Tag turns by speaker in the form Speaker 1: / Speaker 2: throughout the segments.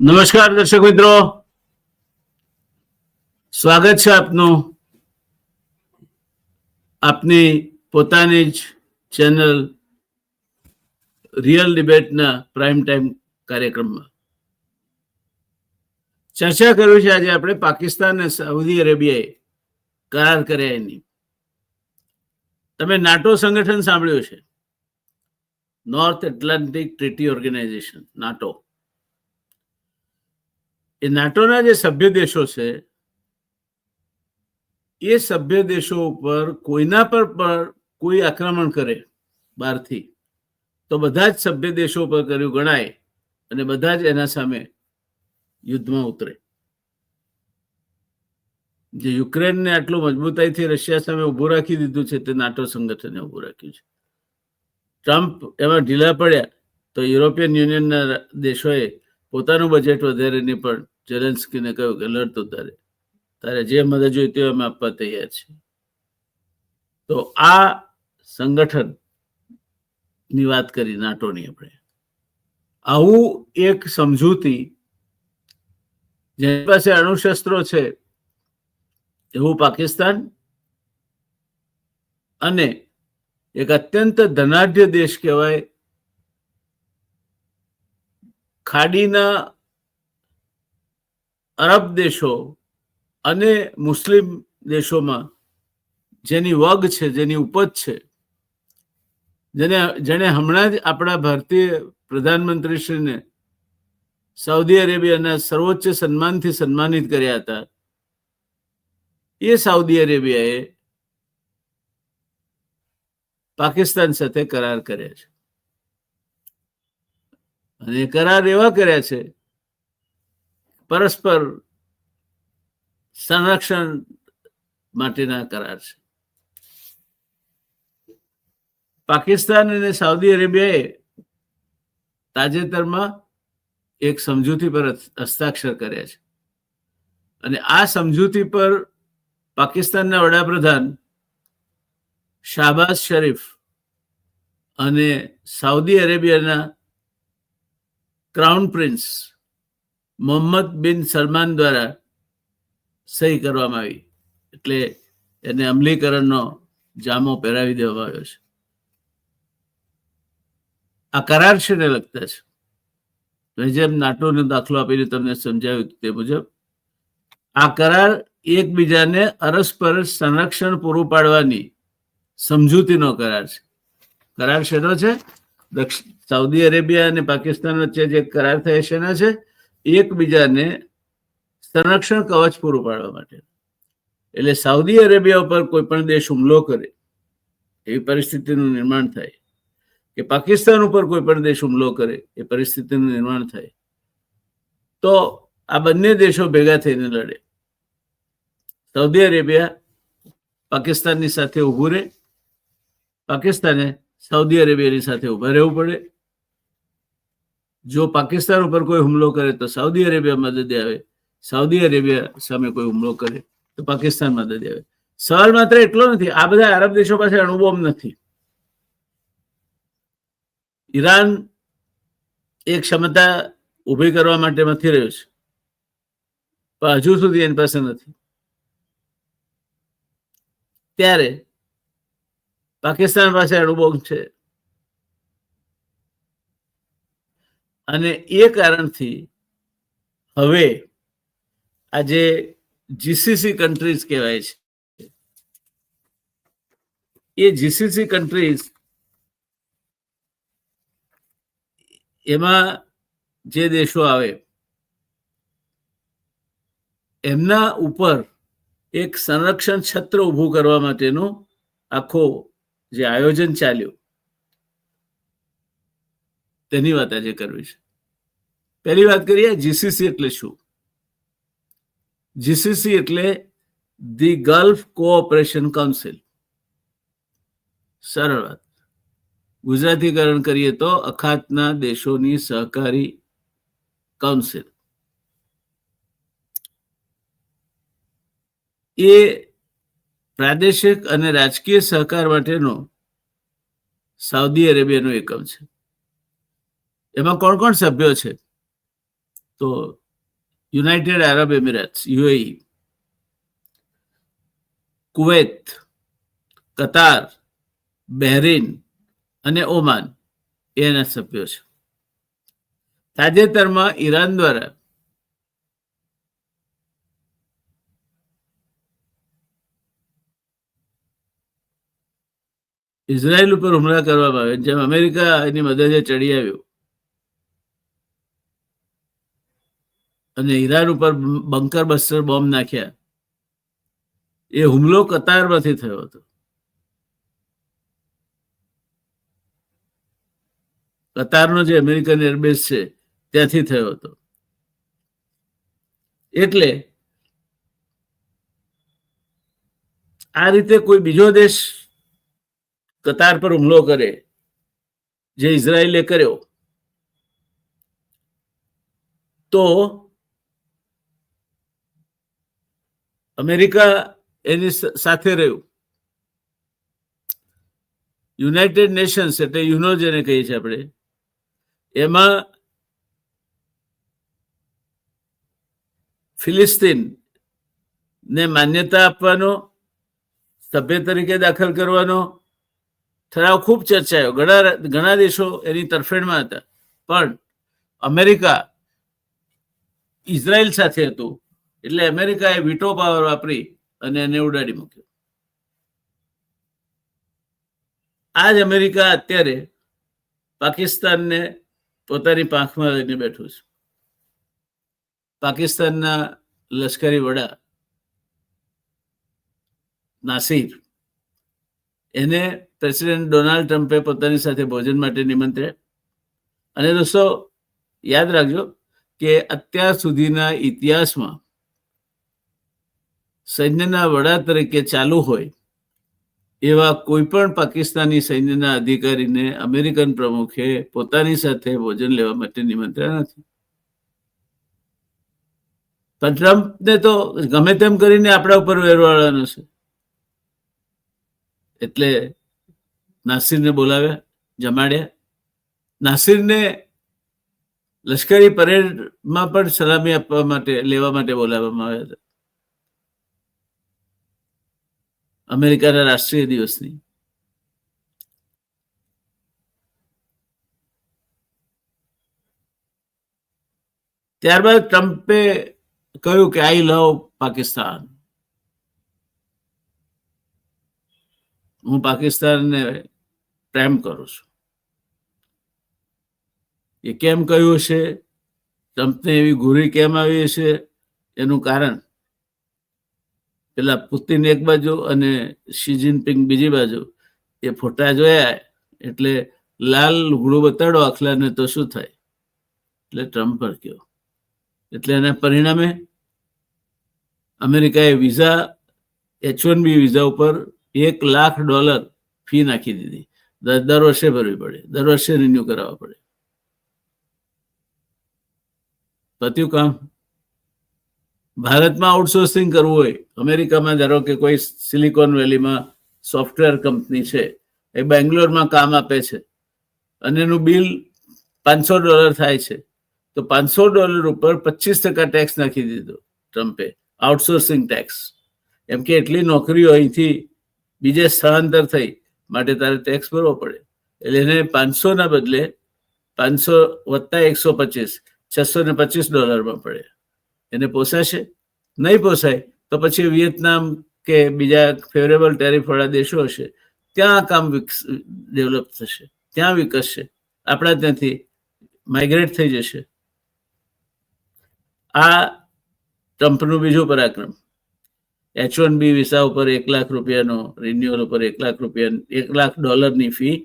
Speaker 1: નમસ્કાર દર્શક મિત્રો. સ્વાગત છે આપનું. આપની પોતાની જ ચેનલ રિયલ ડિબેટના પ્રાઇમ ટાઈમ કાર્યક્રમમાં. ચર્ચા કરવી છે આજે આપણે પાકિસ્તાન અને સાઉદી અરેબિયાએ કરાર કર્યા એની. તમે નાટો સંગઠન સાંભળ્યું છે North Atlantic Treaty Organisation, NATO. એ નાટોના જે સભ્ય દેશો છે, એ સભ્ય દેશો ઉપર કોઈના પર પણ કોઈ આક્રમણ કરે બહારથી, તો બધા જ સભ્ય દેશો પર કર્યું ગણાય અને બધા જ એના સામે યુદ્ધમાં ઉતરે. જે યુક્રેનને આટલું મજબૂતાઈથી રશિયા સામે ઊભું રાખી દીધું છે, તે નાટો સંગઠને ઊભું રાખ્યું છે. ટ્રમ્પ એમાં ઢીલા પડ્યા, તો યુરોપિયન યુનિયનના દેશોએ પોતાનું બજેટ વધારીને પણ જેલેન્સ્કીને કહ્યું કે લડતો તારે. તારે જે મદદ જોઈએ તે અમે આપવા તૈયાર છે તો આ સંગઠનની વાત કરી નાટોની આપણે. આવું એક સમજૂતી જેની પાસે અણુશસ્ત્રો છે, એવું પાકિસ્તાન અને એક અત્યંત ધનાઢ્ય દેશ કહેવાય ખાડીના અરબ દેશો અને મુસ્લિમ દેશોમાં જેની વગ છે, જેની ઉપજ છે, જેને જેને હમણાં જ આપણા ભારતીય પ્રધાનમંત્રીશ્રીને સાઉદી અરેબિયાના સર્વોચ્ચ સન્માનથી સન્માનિત કર્યા હતા. એ સાઉદી અરેબિયાએ પાકિસ્તાન સાથે કરાર કર્યા છે. અને કરાર એવા કર્યા છે, પરસ્પર સંરક્ષણ માટેના કરાર છે. પાકિસ્તાન અને સાઉદી અરેબિયાએ તાજેતરમાં એક સમજૂતી પર હસ્તાક્ષર કર્યા છે. અને આ સમજૂતી પર પાકિસ્તાનના વડાપ્રધાન શાહબાઝ શરીફ અને સાઉદી અરેબિયાના crown prince Mohammed bin Salman દ્વારા સહી કરવામાં આવી. એટલે એને અમલીકરણનો જામો પહેરાવી દેવામાં આવ્યો છે. આ કરાર છે ને લગતા છે મેં જેમ નાટોનો દાખલો આપીને તમને સમજાવ્યું તે મુજબ, આ કરાર એકબીજાને અરસપરસ સંરક્ષણ પૂરું પાડવાની સમજૂતીનો કરાર છે. કરાર શેનો છે? દક્ષિણ સાઉદી અરેબિયા અને પાકિસ્તાન વચ્ચે જે કરાર થયા છે એના છે, એકબીજાને સંરક્ષણ કવચ પૂરું પાડવા માટે. એટલે સાઉદી અરેબિયા ઉપર કોઈ પણ દેશ હુમલો કરે, એવી પરિસ્થિતિનું નિર્માણ થાય. કે પાકિસ્તાન ઉપર કોઈ પણ દેશ હુમલો કરે, એ પરિસ્થિતિનું નિર્માણ થાય. તો આ બંને દેશો ભેગા થઈને લડે. સાઉદી અરેબિયા પાકિસ્તાનની સાથે ઊભું રહે. પાકિસ્તાને સાઉદી અરેબિયાની સાથે ઊભા રહેવું પડે. જો પાકિસ્તાન ઉપર કોઈ હુમલો કરે તો સાઉદી અરેબિયા મદદ આવે. સાઉદી અરેબિયા સામે કોઈ હુમલો કરે તો પાકિસ્તાન મદદ આવે. સવાલ માત્ર એટલો નથી, આ બધા અરબ દેશો પાસે અણુબોમ્બ નથી. ઈરાન એક ક્ષમતા ઊભી કરવા માટે મથી રહ્યું છે. પણ હજુ સુધી એની પાસે નથી. ત્યારે પાકિસ્તાન પાસે અણુબોમ્બ છે. અને એ કારણથી હવે આજે જીસીસી કન્ટ્રીઝ કહેવાય છે, એ જીસીસી કન્ટ્રીઝ એમાં જે દેશો આવે, એમના ઉપર એક સંરક્ષણ છત્ર ઊભું કરવા માટેનું આખો જે આયોજન ચાલ્યું. તેની વાત આજે કરવી છે. પહેલી વાત કરીએ જીસીસી એટલે શું? જીસીસી એટલે ધી ગલ્ફ કોઓપરેશન કાઉન્સિલ. સરળ વાત. ગુજરાતીકરણ કરીએ તો અખાતના દેશોની સહકારી કાઉન્સિલ. એ પ્રાદેશિક અને રાજકીય સહકાર માટેનો સાઉદી અરેબિયાનો એકમ છે. એમાં કોણ કોણ સભ્યો છે? તો United Arab Emirates, UAE, Kuwait, Qatar, Bahrain અને ઓમાન એના સભ્યો છે. તાજેતરમાં ઈરાન દ્વારા ઇઝરાયલ ઉપર હુમલા કરવામાં આવ્યા, જેમ અમેરિકા એની મદદે ચડી આવ્યું. અને ઈરાન ઉપર બંકર બસ્ટર બોમ્બ નાખ્યા. એ હુમલો કતારમાંથી થયો હતો. કતારનો જે અમેરિકન એરબેઝ છે, ત્યાંથી થયો હતો. એટલે આ રીતે કોઈ બીજો દેશ કતાર પર હુમલો કરે, જે ઇઝરાયેલે કર્યો, તો અમેરિકા એની સાથે રહ્યું. યુનાઇટેડ નેશન્સ એટલે યુનો જેને કહીએ છીએ આપણે, એમાં ફિલિસ્તીન ને માન્યતા આપવાનો, સભ્ય તરીકે દાખલ કરવાનો ઠરાવ ખૂબ ચર્ચાયો. ઘણા ઘણા દેશો એની તરફેણમાં હતા. પણ અમેરિકા ઇઝરાયલ સાથે હતું. એટલે અમેરિકાએ વીટો પાવર વાપરી અને એને ઉડાડી મૂક્યો. આ જ અમેરિકા અત્યારે પાકિસ્તાનને પોતાની પાંખમાં લઈને બેઠું છે. પાકિસ્તાનના લશ્કરી વડા નાસિર, એને પ્રેસિડેન્ટ ડોનાલ્ડ ટ્રમ્પે પોતાની સાથે ભોજન માટે નિમંત્રણ અને દોસ્તો, યાદ રાખજો કે અત્યાર સુધીના ઇતિહાસમાં સૈન્યના વડા તરીકે ચાલુ હોય, એવા કોઈ પણ પાકિસ્તાની સૈન્યના અધિકારીને અમેરિકન પ્રમુખે પોતાની સાથે ભોજન લેવા માટે નિમંત્રણ નથી. પણ ટ્રમ્પને તો ગમે તેમ કરીને આપણા ઉપર વેરવાળવાનો છે. એટલે નાસિરને બોલાવ્યા, જમાડ્યા. નાસિરને લશ્કરી પરેડમાં પણ સલામી આપવા માટે, લેવા માટે બોલાવવામાં આવ્યા હતા. અમેરિકાના રાષ્ટ્રીય દિવસની. ત્યારબાદ ટ્રમ્પે કહ્યું કે આઈ લવ પાકિસ્તાન. હું પાકિસ્તાનને પ્રેમ કરું છું. એ કેમ કહ્યું છે ટ્રમ્પને એવી ઘૂરી કેમ આવી છે એનું કારણ પેલા પુતિન એક બાજુ અને શી જિનપિંગ બીજી બાજુ, એ ફોટા જોયા એટલે લાલ લુગડું બતાડો આખલાને તો શું થાય? એટલે ટ્રમ્પ પર કયો એટલે એના પરિણામે અમેરિકાએ visa, H one B visa ઉપર એક લાખ ડોલર ફી નાખી દીધી. દર વર્ષે ભરવી પડે. દર વર્ષે રિન્યુ કરાવવા પડે. પત્યું કામ ભારતમાં આઉટસોર્સિંગ કરવું હોય, અમેરિકામાં ધારો કે કોઈ સિલિકોન વેલીમાં સોફ્ટવેર કંપની છે, એ બેંગ્લોરમાં કામ આપે છે, અને એનું બિલ પાંચસો ડોલર થાય છે, તો પાંચસો ડોલર ઉપર પચીસ ટકા ટેક્સ નાખી દીધો ટ્રમ્પે આઉટસોર્સિંગ ટેક્સ એમ કે એટલી નોકરીઓ અહીંથી બીજે સ્થળાંતર થઈ, માટે તારે ટેક્સ ભરવો પડે. એટલે એને પાંચસોના બદલે પાંચસો વત્તા એકસો પચીસ, છસો ને પચીસ ડોલરમાં પડે. એને પોસાશે? નહીં પોસાય, તો પછી વિયેતનામ કે બીજા ફેવરેબલ ટેરિફવાળા દેશો હશે, ત્યાં કામ ડેવલપ થશે, ત્યાં વિકસશે. આપણા ત્યાંથી માઇગ્રેટ થઈ જશે. આ ટ્રમ્પનું બીજું પરાક્રમ. એચ વન બી વિસા ઉપર એક લાખ રૂપિયાનો રિન્યુઅલ ઉપર એક લાખ રૂપિયા, એક લાખ ડોલરની ફી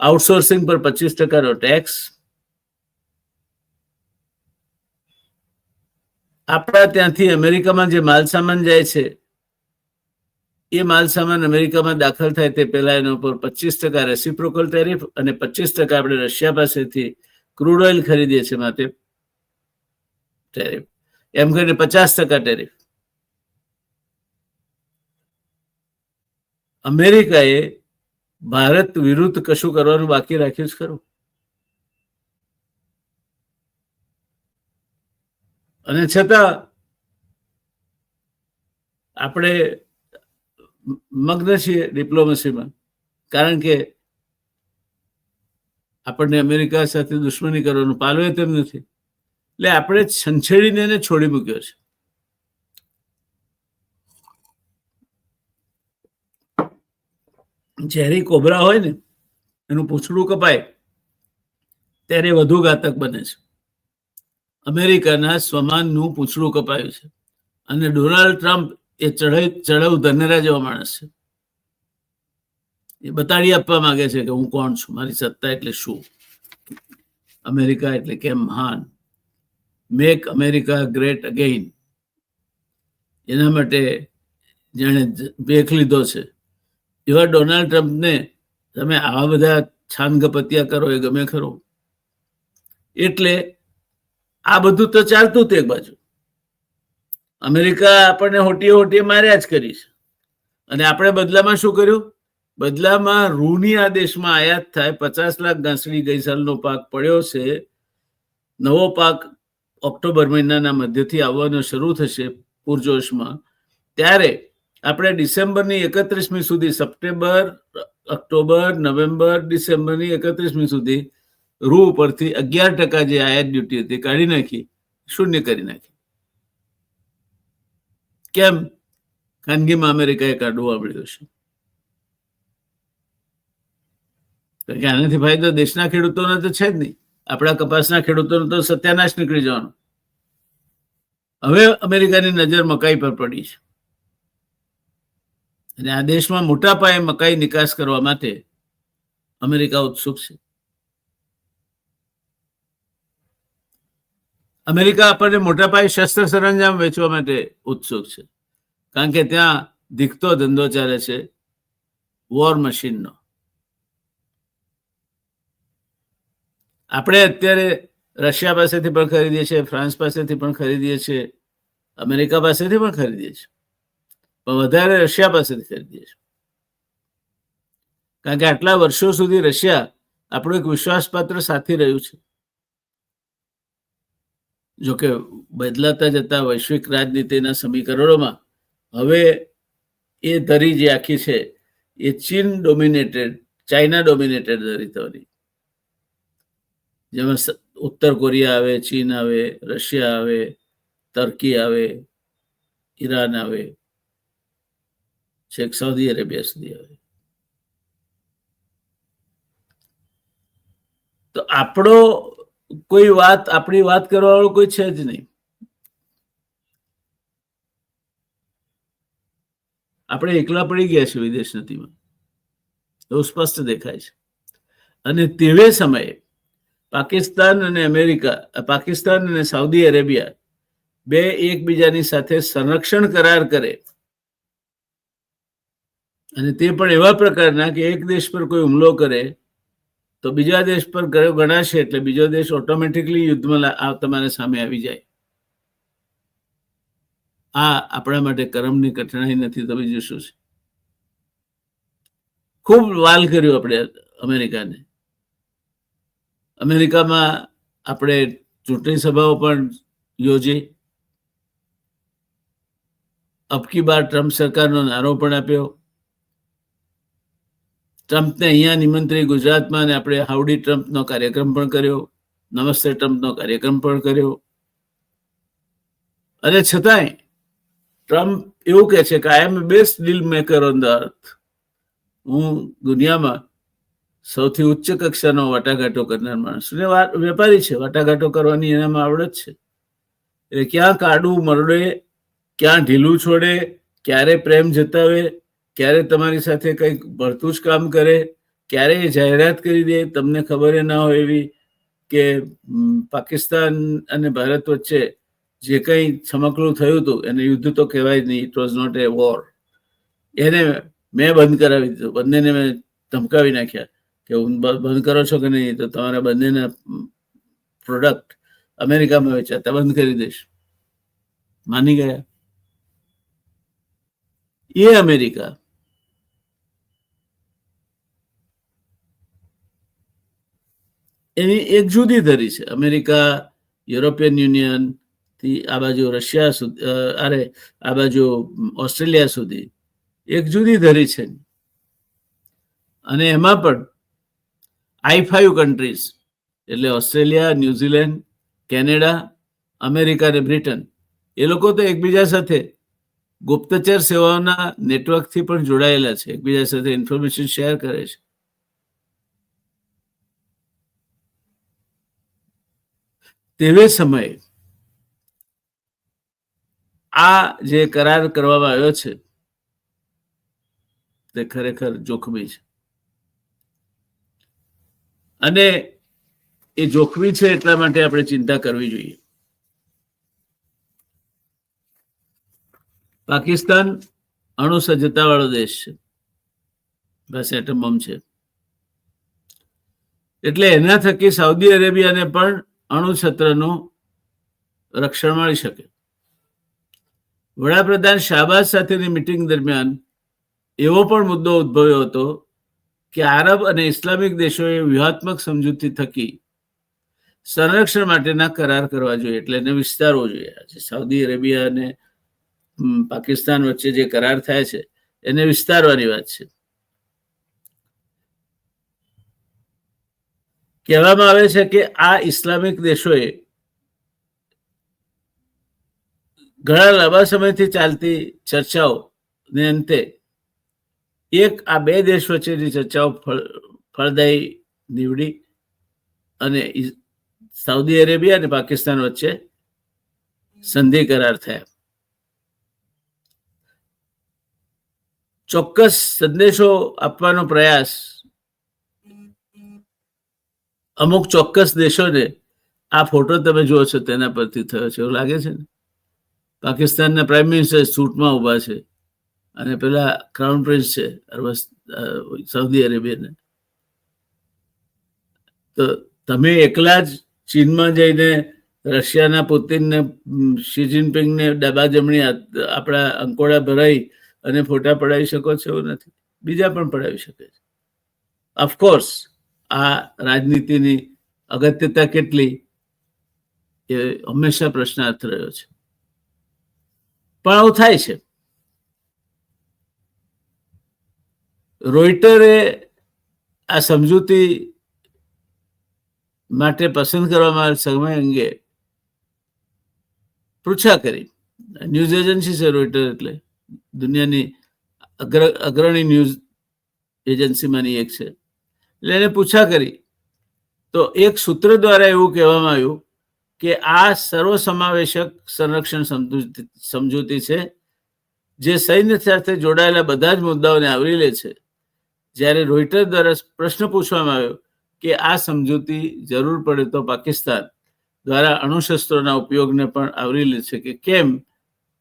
Speaker 1: આઉટસોર્સિંગ પર પચીસ ટકાનો ટેક્સ આપણા ત્યાંથી અમેરિકામાં જે માલ સામાન જાય છે, એ માલ સામાન અમેરિકામાં દાખલ થાય તે પહેલા એના ઉપર પચીસ ટકા રેસિપ્રોકલ ટેરિફ અને પચીસ ટકા આપણે રશિયા પાસેથી ક્રૂડ ઓઇલ ખરીદીએ છીએ માટે ટેરિફ એમ કરીને પચાસ ટકા ટેરિફ અમેરિકાએ ભારત વિરુદ્ધ કશું કરવાનું બાકી રાખ્યું જ ખરું? અને છતાં આપણે મગ્ન છીએ ડિપ્લોમસીમાં. કારણ કે આપણને અમેરિકા સાથે દુશ્મની કરવાનું પાલવે તેમ નથી. એટલે આપણે છંછેડીને એને છોડી મૂક્યો છે. ઝેરી કોબરા હોય ને, એનું પૂછડું કપાય, ત્યારે વધુ ઘાતક બને છે. અમેરિકાના સ્વમાનનું પૂછડું કપાયું છે. અને ડોનાલ્ડ ટ્રમ્પ એ ચઢાઈ ચઢાવ ધનેરા જેવો માણસ છે. એ બતાડી આપવા માંગે છે કે હું કોણ છું? મારી સત્તા એટલે શું? અમેરિકા એટલે કેમ મહાન. મેક અમેરિકા ગ્રેટ અગેઇન એના માટે જેણે ભેખ લીધો છે. એવા ડોનાલ્ડ ટ્રમ્પને તમે આવા બધા છાનગપતિયા કરો એ ગમે ખરો. એટલે આ બધું તો ચાલતું તે બાજુ. અમેરિકા આપણને હોટીએ હોટીએ માર્યા જ કરી છે. અને આપણે બદલામાં શું કર્યું? બદલામાં રૂની આ દેશમાં આયાત થાય. પચાસ લાખ ઘાસડી ગઈ સાલનો પાક પડ્યો છે. નવો પાક ઓક્ટોબર મહિનાના મધ્યથી આવવાનો શરૂ થશે પૂરજોશમાં. ત્યારે આપણે ડિસેમ્બરની એકત્રીસમી સુધી સપ્ટેમ્બર ઓક્ટોબર નવેમ્બર, ડિસેમ્બરની એકત્રીસમી સુધી રૂ પરથી અગિયાર ટકા જે આયાત ડ્યુટી હતી કાઢી નાખી, શૂન્ય કરી નાખી. કેમ? ખાનગીમાં અમેરિકાએ કાઢવું આવડ્યું છે કારણ કે આનાથી ફાયદો દેશના ખેડૂતોને તો છે જ નહીં. આપણા કપાસના ખેડૂતોનો તો સત્યાનાશ નીકળી જવાનો. હવે અમેરિકાની નજર મકાઈ પર પડી છે. અને આ દેશમાં મોટા પાયે મકાઈ નિકાસ કરવા માટે અમેરિકા ઉત્સુક છે. અમેરિકા આપણને મોટા પાયે શસ્ત્ર સરંજામ વેચવા માટે ઉત્સુક છે. કારણ કે ત્યાં દીખતો ધંધો ચાલે છે વોર મશીનનો આપણે અત્યારે રશિયા પાસેથી પણ ખરીદીએ છીએ, ફ્રાન્સ પાસેથી પણ ખરીદીએ છીએ, અમેરિકા પાસેથી પણ ખરીદીએ છીએ, પણ વધારે રશિયા પાસેથી ખરીદીએ છીએ. કારણ કે આટલા વર્ષો સુધી રશિયા આપણું એક વિશ્વાસપાત્ર સાથી રહ્યું છે. જોકે બદલાતા જતા વૈશ્વિક રાજનીતિના સમીકરણોમાં હવે એ ધરી જે આખી છે, એ ચીન ડોમિનેટેડ ચાઇના ડોમિનેટેડ ધરી થવાની જેમાં ઉત્તર કોરિયા આવે, ચીન આવે, રશિયા આવે તર્કી આવે, ઈરાન આવે, છેક સાઉદી અરેબિયા સુધી આવે. તો આપણો કોઈ વાત, આપણી વાત કરવા વાળો કોઈ છે જ નહીં. આપણે એકલા પડી ગયા છે વિદેશ નીતિમાં એવું સ્પષ્ટ દેખાય છે. અને તેવે સમયે પાકિસ્તાન અને અમેરિકા પાકિસ્તાન અને સાઉદી અરેબિયા બે એકબીજાની સાથે સંરક્ષણ કરાર કરે. અને તે પણ એવા પ્રકારના કે એક દેશ પર કોઈ હુમલો કરે તો બીજા દેશ પર ગયો ગણાશે એટલે બીજો દેશ ઓટોમેટિકલી યુદ્ધમાં તમારા સામે આવી જાય. આ આપણા માટે કરમની કઠણાઈ નથી, તમે જોશો છે. ખૂબ વાલ કર્યું આપણે અમેરિકાને. અમેરિકામાં આપણે ચૂંટણી સભાઓ પણ યોજી. અબકી બાર ટ્રમ્પ સરકારનો નારો પણ આપ્યો. ટ્રમ્પને અહીંયા નિમંત્રી ગુજરાતમાં અને આપણે હાઉડી ટ્રમ્પનો કાર્યક્રમ પણ કર્યો, નમસ્તે ટ્રમ્પનો કાર્યક્રમ પણ કર્યો. અને છતાંય ટ્રમ્પ એવું કહે છે કે I am best deal maker on the earth હું દુનિયામાં સૌથી ઉચ્ચ કક્ષાનો વાટાઘાટો કરનાર માણસ ને વેપારી છે, વાટાઘાટો કરવાની એનામાં આવડત છે. એટલે ક્યાં કાડું મરડે, ક્યાં ઢીલું છોડે, ક્યારે પ્રેમ જતાવે ક્યારે તમારી સાથે કંઈક ભરતું જ કામ કરે, ક્યારે જાહેરાત કરી દે, તમને ખબર ના હોય એવી કે પાકિસ્તાન અને ભારત વચ્ચે જે કંઈ છમકલું થયું હતું, એને યુદ્ધ તો કહેવાય જ નહીં it was not a war એને મેં બંધ કરાવી દીધું, બંનેને મેં ધમકાવી નાખ્યા કે, હું બંધ કરો છો કે નહીં? તો તમારા બંનેના પ્રોડક્ટ અમેરિકામાં વેચાતા બંધ કરી દઈશ. માની ગયા. એ અમેરિકા એની એક જુદી ધરી છે. અમેરિકા, યુરોપિયન યુનિયનથી આ બાજુ રશિયા સુધી અરે, આ બાજુ ઓસ્ટ્રેલિયા સુધી એક જુદી ધરી છે. અને એમાં પણ આઈ ફાઈવ કન્ટ્રીઝ એટલે Australia, New Zealand, Canada, America અને બ્રિટન એ લોકો તો એકબીજા સાથે ગુપ્તચર સેવાઓના નેટવર્કથી પણ જોડાયેલા છે. એકબીજા સાથે ઇન્ફોર્મેશન શેર કરે છે. તેવે સમયે આ જે કરાર કરવામાં આવ્યો છે, તે ખરેખર જોખમી છે. અને એ જોખમી છે એટલા માટે આપણે ચિંતા કરવી જોઈએ. પાકિસ્તાન અણુ સજ્જતા વાળો દેશ છે. બસ એટમ બમ છે. એટલે એના થકી સાઉદી અરેબિયાને પણ અણુ છત્રનું રક્ષણ મળી શકે. વડાપ્રધાન શાહબાઝ સાથેની મિટિંગ દરમિયાન એવો પણ મુદ્દો ઉદ્ભવ્યો હતો કે આરબ અને ઇસ્લામિક દેશોએ વ્યૂહાત્મક સમજૂતી થકી સંરક્ષણ માટેના કરાર કરવા જોઈએ એટલે એને વિસ્તારવો જોઈએ. આજે સાઉદી અરેબિયા અને પાકિસ્તાન વચ્ચે જે કરાર થાય છે, એને વિસ્તારવાની વાત છે. કહેવામાં આવે છે કે આ ઇસ્લામિક દેશોએ ઘણા લાંબા સમયથી ચાલતી ચર્ચાઓ અંતે એક આ બે દેશ વચ્ચેની ચર્ચાઓ ફળદાયી નીવડી અને સાઉદી અરેબિયા અને પાકિસ્તાન વચ્ચે સંધિ કરાર થયા. ચોક્કસ સંદેશો આપવાનો પ્રયાસ અમુક ચોક્કસ દેશોને આ ફોટો તમે જુઓ છો, તેના પરથી થયો છે એવું લાગે છે ને? પાકિસ્તાનના પ્રાઇમ મિનિસ્ટર સૂટમાં ઊભા છે અને પેલા ક્રાઉન પ્રિન્સ છે સાઉદી અરેબિયાના તો તમે એકલા જ ચીનમાં જઈને રશિયાના પુતિનને શી જિનપિંગને ડાબા જમણી આપણા અંકોડા ભરાઈ અને ફોટા પડાવી શકો છો એવું નથી. બીજા પણ પડાવી શકે છે. ઓફકોર્સ આ રાજનીતિની અગત્યતા કેટલી એ હંમેશા પ્રશ્નાર્થ રહ્યો છે. પણ આવું થાય છે. રોઈટરે આ સમજૂતી માટે પસંદ કરવામાં સમય અંગે પૃચ્છા કરી. ન્યૂઝ એજન્સી છે રોઈટર એટલે. દુનિયાની અગ્ર અગ્રણી ન્યૂઝ એજન્સીમાંની એક છે. એને પૂછા કરી. તો એક સૂત્ર દ્વારા એવું કહેવામાં આવ્યું કે આ સર્વસમાવેશક સંરક્ષણ સમજૂતી છે, જે સૈન્ય સાથે જોડાયેલા બધા જ મુદ્દાઓને આવરી લે છે. જ્યારે રોઇટર દ્વારા પ્રશ્ન પૂછવામાં આવ્યો કે આ સમજૂતી જરૂર પડે તો પાકિસ્તાન દ્વારા અણુશસ્ત્રોના ઉપયોગને પણ આવરી લે છે કે કેમ?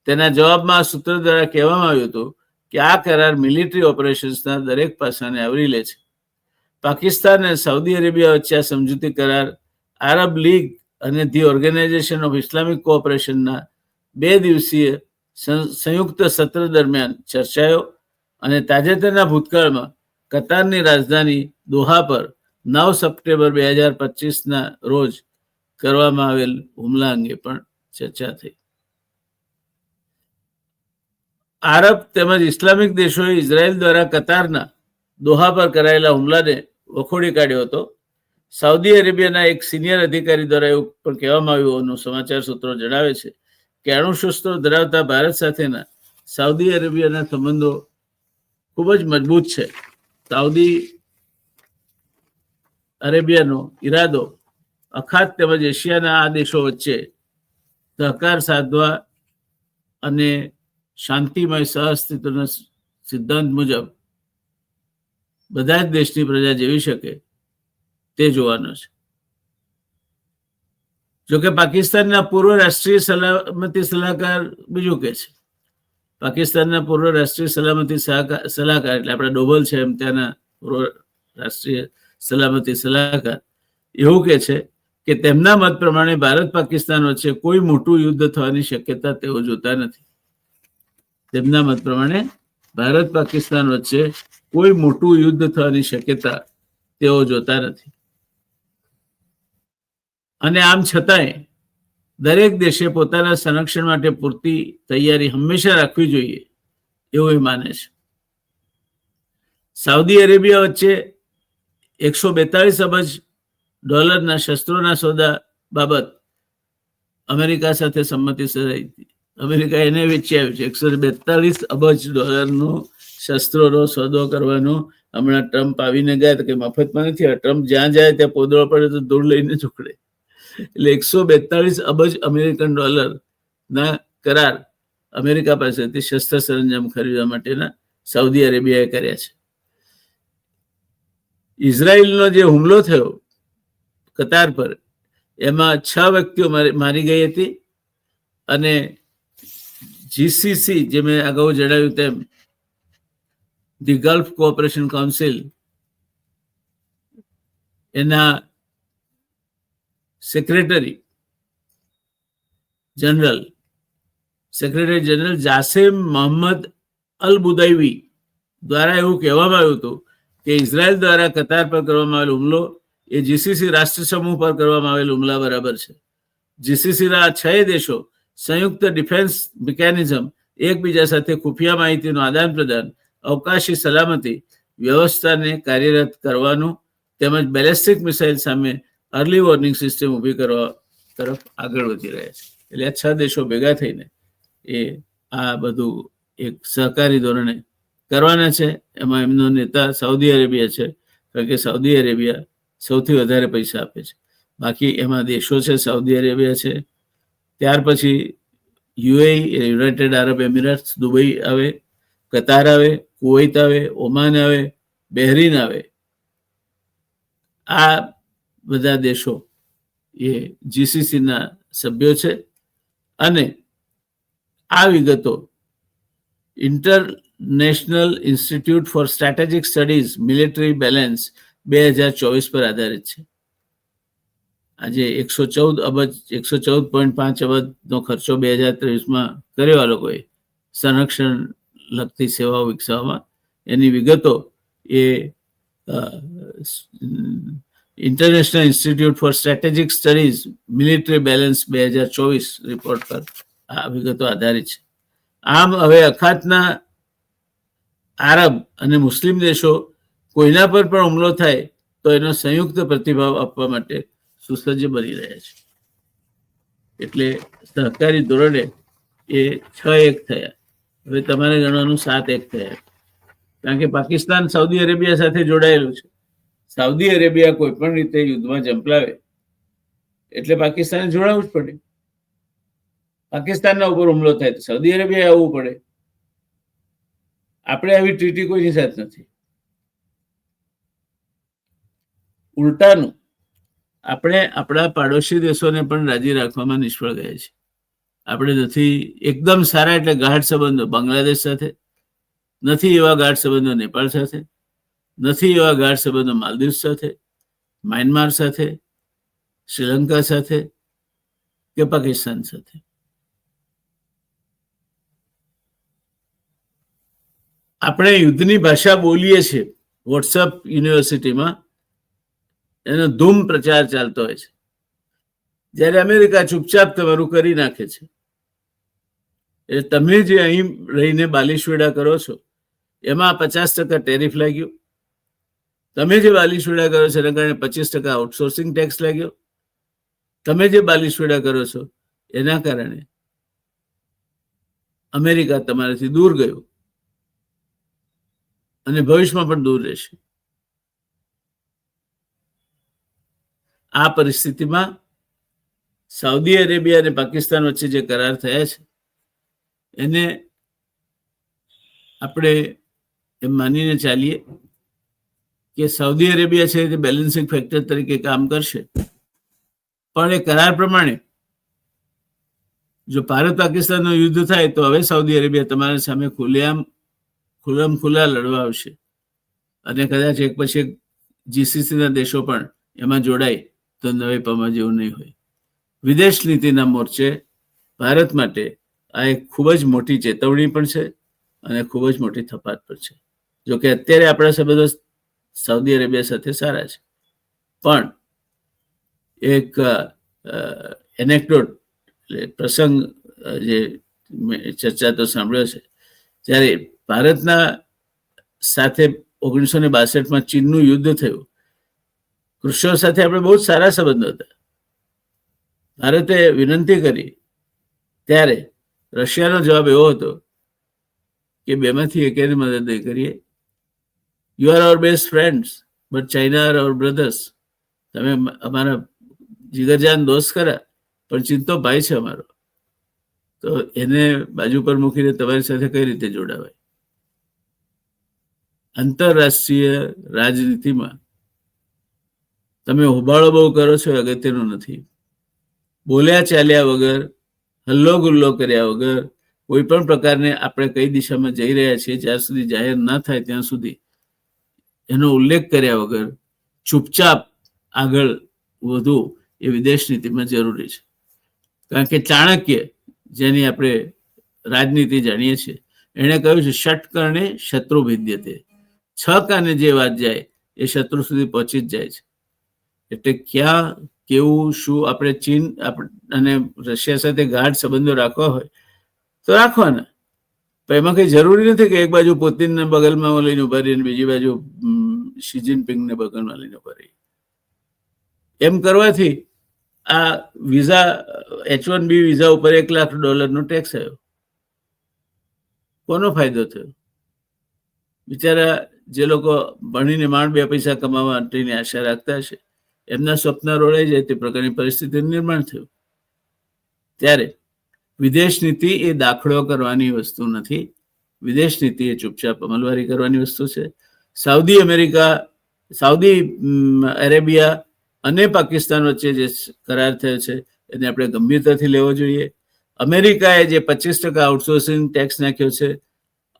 Speaker 1: તેના જવાબમાં આ સૂત્ર દ્વારા કહેવામાં આવ્યું હતું કે આ કરાર મિલિટરી ઓપરેશન્સના દરેક પાસાને આવરી લે છે. પાકિસ્તાન અને સાઉદી અરેબિયા વચ્ચે આ સમજૂતી કરાર આરબ લીગ અને ધી ઓર્ગેનાઇઝેશન ઓફ ઇસ્લામિક કોઓપરેશનના બે દિવસીય સંયુક્ત સત્ર દરમિયાન ચર્ચાયો અને તાજેતરના ભૂતકાળમાં કતારની રાજધાની દોહા પર નવ સપ્ટેમ્બર બે હજાર પચીસના રોજ કરવામાં આવેલ હુમલા અંગે પણ ચર્ચા થઈ. આરબ તેમજ ઇસ્લામિક દેશોએ ઇઝરાયલ દ્વારા કતારના દોહા પર કરાયેલા હુમલાને વખોડી કાઢ્યો હતો. સાઉદી અરેબિયાના એક સિનિયર અધિકારી દ્વારા એવું પણ કહેવામાં આવ્યું હોવાનું સમાચાર સૂત્રો જણાવે છે કે અણુશસ્ત્રો ધરાવતા ભારત સાથેના સાઉદી અરેબિયાના સંબંધો ખૂબ જ મજબૂત છે. સાઉદી અરેબિયાનો ઈરાદો અખાત તેમજ એશિયાના આ દેશો વચ્ચે સહકાર સાધવા અને શાંતિમય સહઅસ્તિત્વના સિદ્ધાંત મુજબ બધા જ દેશની પ્રજા જીવી શકે તે જોવાનો છે. જોકે પાકિસ્તાનના પૂર્વ રાષ્ટ્રીય સલામતી સલાહકાર બીજું કે છે. પાકિસ્તાનના પૂર્વ રાષ્ટ્રીય સલામતી સલાહકાર એટલે આપણા ડોબલ છે એમ ત્યાંના પૂર્વ રાષ્ટ્રીય સલામતી સલાહકાર એવું કે છે કે તેમના મત પ્રમાણે ભારત પાકિસ્તાન વચ્ચે કોઈ મોટું યુદ્ધ થવાની શક્યતા તેઓ જોતા નથી. તેમના મત પ્રમાણે ભારત પાકિસ્તાન વચ્ચે કોઈ મોટું યુદ્ધ થવાની શક્યતા તેઓ જોતા નથી. અને આમ છતાંય દરેક દેશે પોતાના સંરક્ષણ માટે પૂરતી તૈયારી હંમેશા રાખવી જોઈએ એવું એ માને છે. સાઉદી અરેબિયા વચ્ચે એકસો બેતાલીસ અબજ ડોલરના શસ્ત્રોના સોદા બાબત અમેરિકા સાથે સંમતિ સધાઈ હતી. અમેરિકા એને વેચી આવ્યું છે. એકસો બેતાલીસ અબજ ડોલરનું શસ્ત્રોનો સોદો કરવાનો. હમણાં ટ્રમ્પ આવીને ગયા તો કે મફતમાં નથી આ ટ્રમ્પ જ્યાં જાય ત્યાં પોદળો પડે તો દૂર લઈને ચૂકડે એટલે એકસો બેતાળીસ અબજ અમેરિકન ડોલર ના કરાર અમેરિકા પાસેથી શસ્ત્ર સરંજામ ખરીદવા માટેના સાઉદી અરેબિયાએ કર્યા છે. ઇઝરાયલનો જે હુમલો થયો કતાર પર, એમાં છ વ્યક્તિઓ મારી ગઈ હતી અને જીસીસી જે મેં અગાઉ જણાવ્યું તેમ ધી ગલ્ફ કોઓપરેશન કાઉન્સિલ એના secretary general secretary general Jasem Mohammed Al Budaiwi દ્વારા એવું કહેવામાં આવ્યું હતું કે ઇઝરાયલ દ્વારા કતાર પર કરવામાં આવેલો હુમલો એ જીસીસી રાષ્ટ્ર સમૂહ પર કરવામાં આવેલ હુમલા બરાબર છે. જીસીસીના છ દેશો સંયુક્ત ડિફેન્સ મિકેનિઝમ એકબીજા સાથે ખુફિયા માહિતીનું આદાન પ્રદાન અવકાશી સલામતી વ્યવસ્થાને કાર્યરત કરવાનું તેમજ બેલેસ્ટિક મિસાઇલ સામે અર્લી વોર્નિંગ સિસ્ટમ ઊભી કરવા તરફ આગળ વધી રહ્યા છે. એટલે આ છ દેશો ભેગા થઈને એ આ બધું એક સહકારી ધોરણે કરવાના છે. એમાં એમનો નેતા સાઉદી અરેબિયા છે. કારણ કે સાઉદી અરેબિયા સૌથી વધારે પૈસા આપે છે. બાકી એમાં દેશો છે, સાઉદી અરેબિયા છે. ત્યાર પછી UA United Arab Emirates, Dubai આવે, કતાર આવે કુવૈત આવે ઓમાન આવે બહેરીન આવે આ બધા દેશો એ જીસીસીના સભ્યો છે અને આ વિગતો International Institute for Strategic Studies Military Balance બે હજાર ચોવીસ પર આધારિત છે. આજે એકસો ચૌદ અબજ, એકસો ચૌદ પોઈન્ટ પાંચ અબજનો ખર્ચો બે હજાર ત્રેવીસમાં કર્યો આ લોકોએ. સંરક્ષણ લગતી સેવાઓ વિકસાવવામાં એની વિગતો એ International Institute for Strategic Studies Military Balance બે હજાર ચોવીસ રિપોર્ટ પર આ વિગતો આધારિત છે. આમ હવે અખાતના આરબ અને મુસ્લિમ દેશો કોઈના પર પણ હુમલો થાય તો એનો સંયુક્ત પ્રતિભાવ આપવા માટે સુસજ્જ બની રહ્યા છે. એટલે સહકારી ધોરણે એ છ એક થયા. હવે તમારે ગણવાનું સાત એક થયા કારણ કે પાકિસ્તાન સાઉદી અરેબિયા સાથે જોડાયેલું છે. સાઉદી અરેબિયા કોઈ પણ રીતે યુદ્ધમાં ઝંપલાવે. એટલે પાકિસ્તાને જોડાવું જ પડે. પાકિસ્તાનના ઉપર હુમલો થાય તો સાઉદી અરેબિયા આવવું પડે. આપણે આવી ટ્રીટી કોઈની સાથે નથી. ઉલટાનું, આપણે આપણા પાડોશી દેશોને પણ રાજી રાખવામાં નિષ્ફળ ગયા છે આપણે નથી, એકદમ સારા એટલે ગાઢ સંબંધો બાંગ્લાદેશ સાથે, નથી એવા ગાઢ સંબંધો નેપાળ સાથે, નથી એવા ગાઢ સંબંધો માલદીવ સાથે, મ્યાનમાર સાથે, શ્રીલંકા સાથે કે પાકિસ્તાન સાથે. આપણે યુદ્ધની ભાષા બોલીએ છીએ. વોટ્સઅપ યુનિવર્સિટીમાં એનો ધૂમ પ્રચાર ચાલતો હોય છે. જ્યારે અમેરિકા ચૂપચાપ તમારું કરી નાખે છે. એ તમે જે અહીં રહીને બાલિશવેડા કરો છો, એમાં પચાસ ટકા ટેરિફ લાગ્યો. તમે જે બાલિશવેડા કરો છો, એના કારણે પચીસ ટકા આઉટસોર્સિંગ ટેક્સ લાગ્યો. તમે જે બાલિશવેડા કરો છો, એના કારણે અમેરિકા તમારાથી દૂર ગયું. અને ભવિષ્યમાં પણ દૂર રહેશે. આ પરિસ્થિતિમાં સાઉદી અરેબિયા અને પાકિસ્તાન વચ્ચે જે કરાર થયા છે એને આપણે એમ માનીને ચાલીએ કે સાઉદી અરેબિયા છે તે બેલેન્સિંગ ફેક્ટર તરીકે કામ કરશે. પણ એ કરાર પ્રમાણે જો ભારત પાકિસ્તાનનું યુદ્ધ થાય તો હવે સાઉદી અરેબિયા તમારા સામે ખુલ્લેઆમ ખુલ્લમ ખુલ્લા લડવા આવશે. અને કદાચ એક પછી એક જીસીસીના દેશો પણ એમાં જોડાય તો નવે પમા જેવું નહીં હોય. વિદેશ નીતિના મોરચે ભારત માટે આ એક ખૂબ જ મોટી ચેતવણી પણ છે અને ખૂબ જ મોટી થપાટ પણ છે. જોકે અત્યારે આપણા સંબંધો સાઉદી અરેબિયા સાથે સારા છે. પણ એક એનેક્ડોટ એટલે પ્રસંગ જે ચર્ચા તો સાંભળ્યો છે. જ્યારે ભારતના સાથે ઓગણીસો ને બાસઠમાં ચીનનું યુદ્ધ થયું, કૃષ્ણ સાથે આપણે બહુ સારા સંબંધો હતા. ભારતે વિનંતી કરી, ત્યારે રશિયાનો જવાબ એવો હતો કે બેમાંથી એકેને મદદ નહીં કરીએ. You are our best friends but China are our brothers તમે અમારા જીગરજાન દોસ્ત ખરા, પણ ચિંતો ભાઈ છે અમારો. તો એને બાજુ પર મૂકીને તમારી સાથે કઈ રીતે જોડાવાય? આંતરરાષ્ટ્રીય રાજનીતિમાં તમે હોબાળો બહુ કરો છો અગત્યનું નથી. બોલ્યા ચાલ્યા વગર હલ્લો ગુલ્લો કર્યા વગર કોઈ પણ પ્રકારને આપણે કઈ દિશામાં જઈ રહ્યા છીએ, જ્યાં સુધી જાહેર ના થાય ત્યાં સુધી એનો ઉલ્લેખ કર્યા વગર ચૂપચાપ આગળ વધવું એ વિદેશ નીતિમાં જરૂરી છે. કારણ કે ચાણક્ય, જેની આપણે રાજનીતિ જાણીએ છીએ, એણે કહ્યું છે, ષટકર્ણે શત્રુ ભિદ્યતે. છ કાને જે વાત જાય, એ શત્રુ સુધી પહોંચી જ જાય છે. એટલે ક્યાં કેવું, શું આપણે ચીન અને રશિયા સાથે ગાઢ સંબંધો રાખવા હોય, તો રાખવાના. પણ એમાં કઈ જરૂરી નથી કે એક બાજુ પુતિનને બગલમાં લઈને ઊભા રહીને બીજી બાજુ શી જિનપિંગને બગલમાં લઈને ઊભા રહી એમ કરવાથી આ visa, H one B visa ઉપર એક લાખ ડોલરનો ટેક્સ આવ્યો. કોનો ફાયદો થયો? બિચારા જે લોકો ભણીને માંડ બે પૈસા કમાવા માટેની આશા રાખતા હશે. એમના સ્વપ્ન રોડાઈ જાય તે પ્રકારની પરિસ્થિતિનું નિર્માણ થયું. ત્યારે વિદેશ નીતિ એ દાખલો કરવાની વસ્તુ નથી. વિદેશ નીતિ એ ચૂપચાપ અમલવારી કરવાની વસ્તુ છે. સાઉદી અમેરિકા, સાઉદી અરેબિયા અને પાકિસ્તાન વચ્ચે જે કરાર થયો છે, એને આપણે ગંભીરતાથી લેવો જોઈએ. અમેરિકાએ જે પચીસ ટકા આઉટસોર્સિંગ ટેક્સ નાખ્યો છે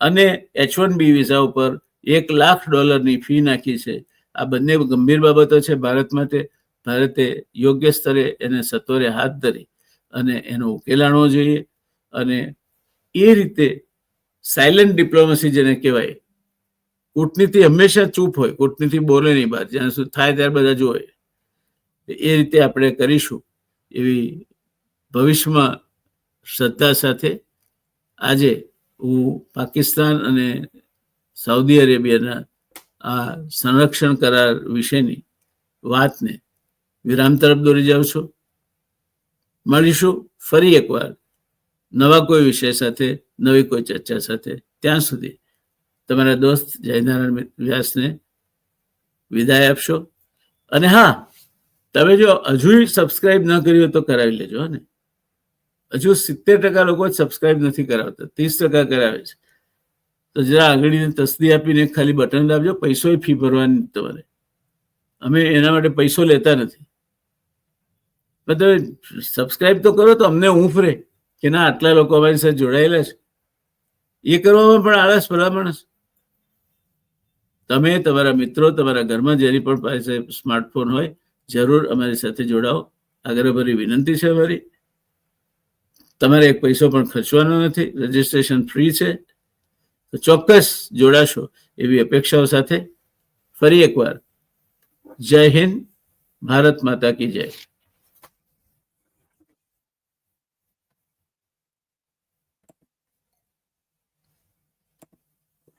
Speaker 1: અને એચ વન બી વિઝા ઉપર એક લાખ ડોલરની ફી નાખી છે. આ બંને ગંભીર બાબતો છે ભારત માટે. ભારતે યોગ્ય સ્તરે એને સત્વરે હાથ ધરી અને એનો ઉકેલ આણવો જોઈએ અને એ રીતે સાયલન્ટ ડિપ્લોમસી જેને કહેવાય, કૂટનીતિ હંમેશા ચૂપ હોય, કૂટનીતિ બોલે નહીં બહાર, જ્યાં સુધી થાય ત્યારે બધા જોવે એ રીતે આપણે કરીશું એવી ભવિષ્યમાં શ્રદ્ધા સાથે. આજે હું પાકિસ્તાન અને સાઉદી અરેબિયાના આ સંરક્ષણ કરાર વિશેની વાતને વિરામ તરફ દોરી જાઉં છું. મળીશું ફરી એકવાર નવા કોઈ વિષય સાથે, નવી કોઈ ચર્ચા સાથે. ત્યાં સુધી તમારા દોસ્ત જયનારાયણ વ્યાસને વિદાય આપશો. અને હા, તમે જો હજુ સબસ્ક્રાઇબ ન કર્યું તો કરાવી લેજો ને. હજુ સિત્તેર ટકા લોકો સબસ્ક્રાઇબ નથી કરાવતા, ત્રીસ ટકા કરાવે છે. તો જરા આંગળીને તસ્દી આપીને ખાલી બટન દાબજો પૈસો ફી ભરવાની તમારે. અમે એના માટે પૈસો લેતા નથી. તમે સબસ્ક્રાઇબ તો કરો તો અમને ઊંફ રહે કે ના, આટલા લોકો અમારી સાથે જોડાયેલા છે. એ કરવામાં પણ આળસ ભલામણ છે તમે તમારા મિત્રો તમારા ઘરમાં જેની પણ પાસે સ્માર્ટફોન હોય, જરૂર અમારી સાથે જોડાઓ. આગ્રહભરી વિનંતી છે અમારી. તમારે એક પૈસો પણ ખર્ચવાનો નથી. રજીસ્ટ્રેશન ફ્રી છે. તો ચોક્કસ જોડાશો એવી અપેક્ષાઓ સાથે. ફરી એકવાર જય હિન્દ ભારત માતા કી જય.